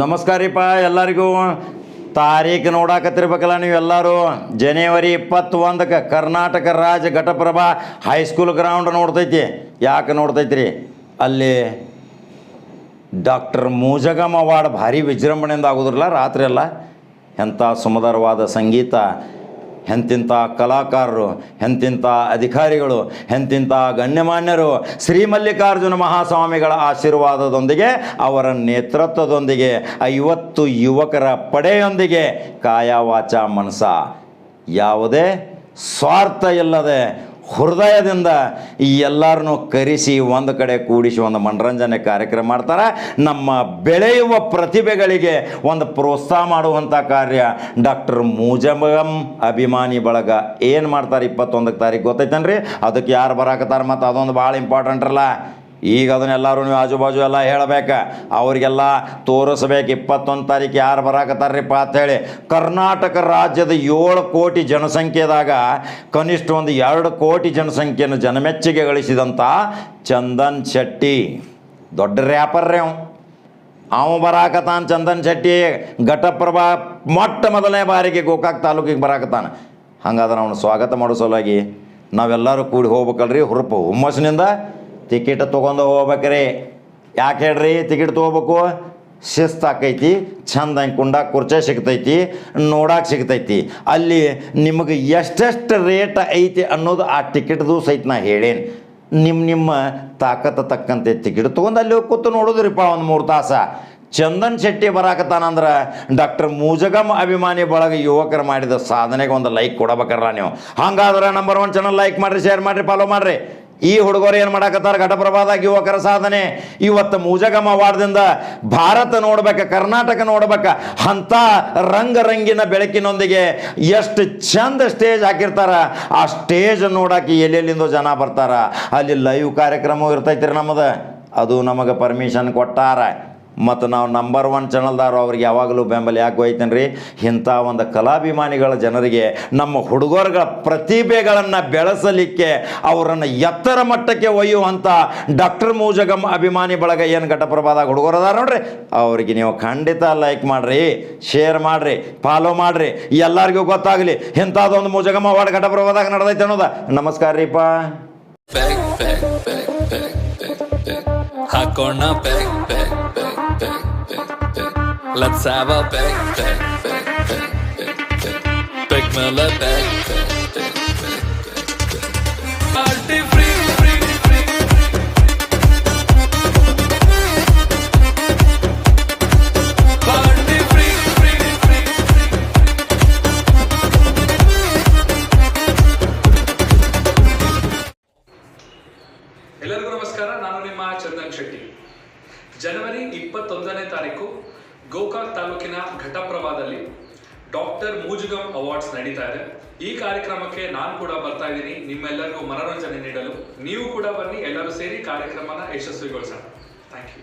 ನಮಸ್ಕಾರಿಪ್ಪ ಎಲ್ಲರಿಗೂ ತಾರೀಖು ನೋಡಾಕತ್ತಿರ್ಬೇಕಲ್ಲ ನೀವೆಲ್ಲರೂ. ಜನವರಿ ಇಪ್ಪತ್ತೊಂದಕ್ಕೆ ಕರ್ನಾಟಕ ರಾಜ್ಯ ಘಟಪ್ರಭಾ ಹೈಸ್ಕೂಲ್ ಗ್ರೌಂಡ್ ನೋಡ್ತೈತಿ. ಯಾಕೆ ನೋಡ್ತೈತ್ರಿ? ಅಲ್ಲಿ ಡಾಕ್ಟರ್ ಮೂಜಗಮ್ ಅವಾರ್ಡ್ ಭಾರಿ ವಿಜೃಂಭಣೆಯಿಂದ ಆಗೋದ್ರಲ್ಲ ರಾತ್ರಿ ಎಲ್ಲ ಎಂಥ ಸುಮಧುರವಾದ ಸಂಗೀತ. ಎಂತಿಂಥ ಕಲಾಕಾರರು ಎಂತಿಂಥ ಅಧಿಕಾರಿಗಳು ಎಂತಿಂಥ ಗಣ್ಯಮಾನ್ಯರು, ಶ್ರೀಮಲ್ಲಿಕಾರ್ಜುನ ಮಹಾಸ್ವಾಮಿಗಳ ಆಶೀರ್ವಾದದೊಂದಿಗೆ, ಅವರ ನೇತೃತ್ವದೊಂದಿಗೆ, ಐವತ್ತು ಯುವಕರ ಪಡೆಯೊಂದಿಗೆ ಕಾಯವಾಚ ಮನಸ ಯಾವುದೇ ಸ್ವಾರ್ಥ ಇಲ್ಲದೆ ಹೃದಯದಿಂದ ಎಲ್ಲರನ್ನೂ ಕರೆಸಿ ಒಂದು ಕಡೆ ಕೂಡಿಸಿ ಒಂದು ಮನರಂಜನೆ ಕಾರ್ಯಕ್ರಮ ಮಾಡ್ತಾರೆ. ನಮ್ಮ ಬೆಳೆಯುವ ಪ್ರತಿಭೆಗಳಿಗೆ ಒಂದು ಪ್ರೋತ್ಸಾಹ ಮಾಡುವಂಥ ಕಾರ್ಯ ಡಾಕ್ಟರ್ ಮೂಜಮಗಂ ಅಭಿಮಾನಿ ಬಳಗ. ಏನು ಮಾಡ್ತಾರೆ ಇಪ್ಪತ್ತೊಂದಕ್ಕೆ ತಾರೀಕು ಗೊತ್ತೈತೇನ್ರಿ? ಅದಕ್ಕೆ ಯಾರು ಬರಾಕತ್ತಾರ ಮತ್ತು ಅದೊಂದು ಭಾಳ ಇಂಪಾರ್ಟೆಂಟ್ ಅಲ್ಲ. ಈಗ ಅದನ್ನೆಲ್ಲರೂ ನೀವು ಆಜು ಬಾಜು ಎಲ್ಲ ಹೇಳಬೇಕು. ಅವರಿಗೆಲ್ಲ ತೋರಿಸ್ಬೇಕು ಇಪ್ಪತ್ತೊಂದು ತಾರೀಕು ಯಾರು ಬರಾಕತ್ತಾರ್ರಿಪ್ಪ ಹೇಳಿ ಕರ್ನಾಟಕ ರಾಜ್ಯದ ಏಳು ಕೋಟಿ ಜನಸಂಖ್ಯೆದಾಗ ಕನಿಷ್ಠ ಒಂದು ಎರಡು ಕೋಟಿ ಜನಸಂಖ್ಯೆಯನ್ನು ಜನಮೆಚ್ಚುಗೆ ಗಳಿಸಿದಂಥ ಚಂದನ್ ಶೆಟ್ಟಿ. ದೊಡ್ಡ ರ್ಯಾಪರ್ ರೀ ಅವ. ಅವ ಬರಾಕತಾನ ಚಂದನ್ ಶೆಟ್ಟಿ. ಘಟಪ್ರಭಾ ಮೊಟ್ಟ ಮೊದಲನೇ ಬಾರಿಗೆ ಗೋಕಾಕ್ ತಾಲೂಕಿಗೆ ಬರಾಕತಾನ ಹಂಗಾದ್ರೆ ಅವನು ಸ್ವಾಗತ ಮಾಡೋ ಸಲುವಾಗಿ ನಾವೆಲ್ಲರೂ ಕೂಡಿ ಹೋಗ್ಬೇಕಲ್ರಿ ಹುರುಪು ಹುಮ್ಮಸ್ಸಿನಿಂದ ಟಿಕೆಟ್ ತೊಗೊಂಡು ಹೋಗ್ಬೇಕ್ರಿ. ಯಾಕೆ ಹೇಳ್ರಿ? ಟಿಕೆಟ್ ತೊಗೋಬೇಕು. ಶಿಸ್ತು ಆಕೈತಿ, ಚಂದ ಹಂಗೆ ಕುಂಡ ಕುರ್ಚೆ ಸಿಗ್ತೈತಿ ನೋಡಕ್ಕೆ ಸಿಗ್ತೈತಿ. ಅಲ್ಲಿ ನಿಮಗೆ ಎಷ್ಟೆಷ್ಟು ರೇಟ್ ಐತಿ ಅನ್ನೋದು ಆ ಟಿಕೆಟ್ದು ಸಹಿತ ನಾ ಹೇಳೇನು. ನಿಮ್ಮ ನಿಮ್ಮ ತಾಕತ್ತು ತಕ್ಕಂತೆ ಟಿಕೆಟ್ ತೊಗೊಂಡು ಅಲ್ಲಿ ಹೋಗಿ ಕೂತು ನೋಡೋದ್ರಿಪ್ಪ ಒಂದು ಮೂರು ತಾಸ. ಚಂದನ್ ಶೆಟ್ಟಿ ಬರಾಕತ್ತಾನಂದ್ರೆ ಡಾಕ್ಟರ್ ಮೂಜಗಮ್ ಅಭಿಮಾನಿ ಬಳಗ ಯುವಕರು ಮಾಡಿದ ಸಾಧನೆಗೆ ಒಂದು ಲೈಕ್ ಕೊಡಬೇಕಲ್ಲ ನೀವು. ಹಂಗಾದ್ರೆ ನಂಬರ್ ಒನ್ ಚಾನಲ್ ಲೈಕ್ ಮಾಡಿರಿ ಶೇರ್ ಮಾಡಿರಿ ಫಾಲೋ ಮಾಡಿರಿ. ಈ ಹುಡುಗರು ಏನು ಮಾಡಾಕತ್ತಾರ? ಘಟಪ್ರಭಾದಾಗ ಯುವಕರ ಸಾಧನೆ. ಇವತ್ತು ಮೂಜಗಮ ವಾರದಿಂದ ಭಾರತ ನೋಡ್ಬೇಕ, ಕರ್ನಾಟಕ ನೋಡ್ಬೇಕ ಅಂಥ ರಂಗರಂಗಿನ ಬೆಳಕಿನೊಂದಿಗೆ ಎಷ್ಟು ಚಂದ ಸ್ಟೇಜ್ ಹಾಕಿರ್ತಾರ, ಆ ಸ್ಟೇಜ್ ನೋಡಕ್ಕೆ ಎಲ್ಲೆಲ್ಲಿಂದ ಜನ ಬರ್ತಾರ. ಅಲ್ಲಿ ಲೈವ್ ಕಾರ್ಯಕ್ರಮ ಇರ್ತೈತ್ರಿ ನಮ್ಮದು ಅದು ನಮಗೆ ಪರ್ಮಿಷನ್ ಕೊಟ್ಟಾರ. ಮತ್ತು ನಾವು ನಂಬರ್ ಒನ್ ಚಾನಲ್ದಾರು ಅವ್ರಿಗೆ ಯಾವಾಗಲೂ ಬೆಂಬಲ ಯಾಕೆ ಹೋಯ್ತೇನೆ ರೀ ಇಂಥ ಒಂದು ಕಲಾಭಿಮಾನಿಗಳ ಜನರಿಗೆ ನಮ್ಮ ಹುಡುಗರುಗಳ ಪ್ರತಿಭೆಗಳನ್ನು ಬೆಳೆಸಲಿಕ್ಕೆ ಅವರನ್ನು ಎತ್ತರ ಮಟ್ಟಕ್ಕೆ ಒಯ್ಯುವಂಥ ಡಾಕ್ಟರ್ ಮೂಜಗಮ್ ಅಭಿಮಾನಿ ಬಳಗ ಏನು ಘಟಪ್ರಭಾದಾಗ ಹುಡುಗರು ಅದಾರ ನೋಡ್ರಿ? ಅವರಿಗೆ ನೀವು ಖಂಡಿತ ಲೈಕ್ ಮಾಡಿರಿ ಶೇರ್ ಮಾಡಿರಿ ಫಾಲೋ ಮಾಡಿರಿ. ಎಲ್ಲರಿಗೂ ಗೊತ್ತಾಗಲಿ, ಇಂಥದ್ದೊಂದು ಮೂಜಗಮ್ಮ ಅವಾರ್ಡ್ ಘಟಪ್ರಭಾದಾಗ ನಡೆದೈತೆ ಅನ್ನೋದ. ನಮಸ್ಕಾರ back. ಹಾಕೋಣ bang, bang, bang. Let's have a bang, bang, bang, bang, bang, bang. Big Miller, bang, bang. ಜನವರಿ ಇಪ್ಪತ್ತೊಂದನೇ ತಾರೀಕು ಗೋಕಾಕ್ ತಾಲೂಕಿನ ಘಟಪ್ರಭಾದಲ್ಲಿ ಡಾಕ್ಟರ್ ಮೂಜುಗಮ್ ಅವಾರ್ಡ್ಸ್ ನಡೀತಾ ಇದೆ. ಈ ಕಾರ್ಯಕ್ರಮಕ್ಕೆ ನಾನು ಕೂಡ ಬರ್ತಾ ಇದ್ದೀನಿ. ನಿಮ್ಮೆಲ್ಲರಿಗೂ ಮನೋರಂಜನೆ ನೀಡಲು ನೀವು ಕೂಡ ಬನ್ನಿ. ಎಲ್ಲರೂ ಸೇರಿ ಕಾರ್ಯಕ್ರಮನ ಯಶಸ್ವಿಗೊಳಿಸೋಣ. Thank you